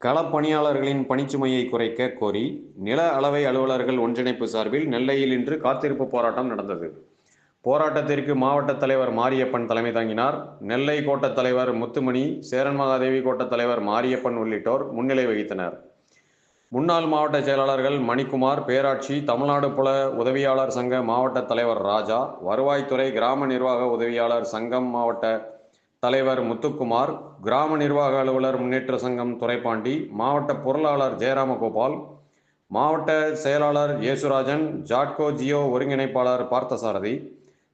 களப்பணியாளர்களின் பணிச்சுமையை குறைக்க கோரி நில அளவை அலுவலர்கள் ஒன்றிணைப்பு சார்பில் நெல்லையில் இன்று காத்திருப்பு போராட்டம் நடந்தது. போராட்டத்திற்கு மாவட்ட தலைவர் மாரியப்பன் தலைமை தாங்கினார். நெல்லை கோட்டத் தலைவர் முத்துமணி சேரன் மகாதேவி கோட்ட தலைவர் மாரியப்பன் உள்ளிட்டோர் முன்னிலை வகித்தனர். முன்னாள் மாவட்ட செயலாளர்கள் மணிக்குமார் பேராட்சி தமிழ்நாடு புல உதவியாளர் சங்க மாவட்ட தலைவர் ராஜா வருவாய்த்துறை கிராம நிர்வாக உதவியாளர் சங்கம் மாவட்ட தலைவர் முத்துக்குமார் கிராம நிர்வாக அலுவலர் முன்னேற்ற சங்கம் துரைப்பாண்டி மாவட்ட பொருளாளர் ஜெயராமகோபால் மாவட்ட செயலாளர் இயேசுராஜன் ஜாட்கோ ஜியோ ஒருங்கிணைப்பாளர் பார்த்தசாரதி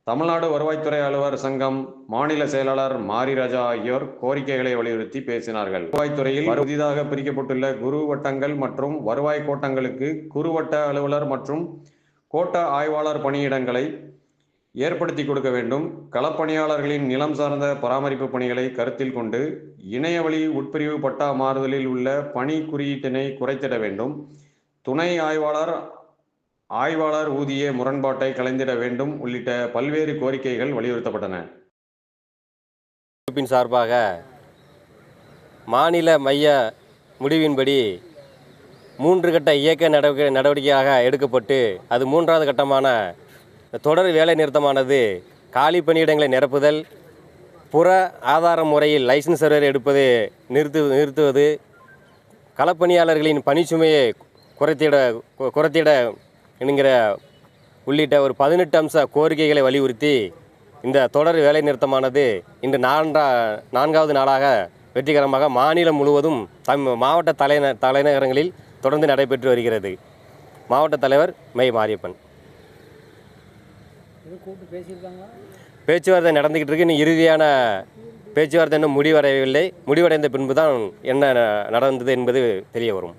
தமிழ்நாடு வருவாய்த்துறை அலுவலர் சங்கம் மாநில செயலாளர் மாரிராஜா ஆகியோர் கோரிக்கைகளை வலியுறுத்தி பேசினார்கள். வருவாய்த்துறையில் புதிதாக பிரிக்கப்பட்டுள்ள குரு வட்டங்கள் மற்றும் வருவாய் கோட்டங்களுக்கு குறுவட்ட அலுவலர் மற்றும் கோட்ட ஆய்வாளர் பணியிடங்களை ஏற்படுத்தி கொடுக்க வேண்டும். களப்பணியாளர்களின் நிலம் சார்ந்த பராமரிப்பு பணிகளை கருத்தில் கொண்டு இணையவழி உட்பிரிவு பட்டா மாறுதலில் உள்ள பணி குறியீட்டினை குறைத்திட வேண்டும். துணை ஆய்வாளர் ஆய்வாளர் ஊதிய முரண்பாட்டை கலைந்திட வேண்டும் உள்ளிட்ட பல்வேறு கோரிக்கைகள் வலியுறுத்தப்பட்டன. அமைப்பின் சார்பாக மாநில மைய முடிவின்படி மூன்று கட்ட இயக்க நடவடிக்கை நடவடிக்கையாக எடுக்கப்பட்டு அது மூன்றாவது கட்டமான தொடர் வேலை நிறுத்தமானது காலி பணியிடங்களை நிரப்புதல் புற ஆதார முறையில் லைசன்ஸ் சர்வர் எடுப்பது நிறுத்து நிறுத்துவது களப்பணியாளர்களின் பணிச்சுமையை குறைத்திட குறைத்திட என்கிற உள்ளிட்ட ஒரு பதினெட்டு அம்ச கோரிக்கைகளை வலியுறுத்தி இந்த தொடர் வேலை நிறுத்தமானது இன்று நான்கா நான்காவது நாளாக வெற்றிகரமாக மாநிலம் முழுவதும் தம் மாவட்ட தலைந தலைநகரங்களில் தொடர்ந்து நடைபெற்று வருகிறது. மாவட்ட தலைவர் மை மாரியப்பன். பேச்சுவார்த்தை நடந்துக்கிட்டு இருக்கு. இன்னும் இறுதியான பேச்சுவார்த்தை இன்னும் முடிவடையவில்லை. முடிவடைந்த பின்பு தான் என்ன நடந்தது என்பது தெரிய வரும்.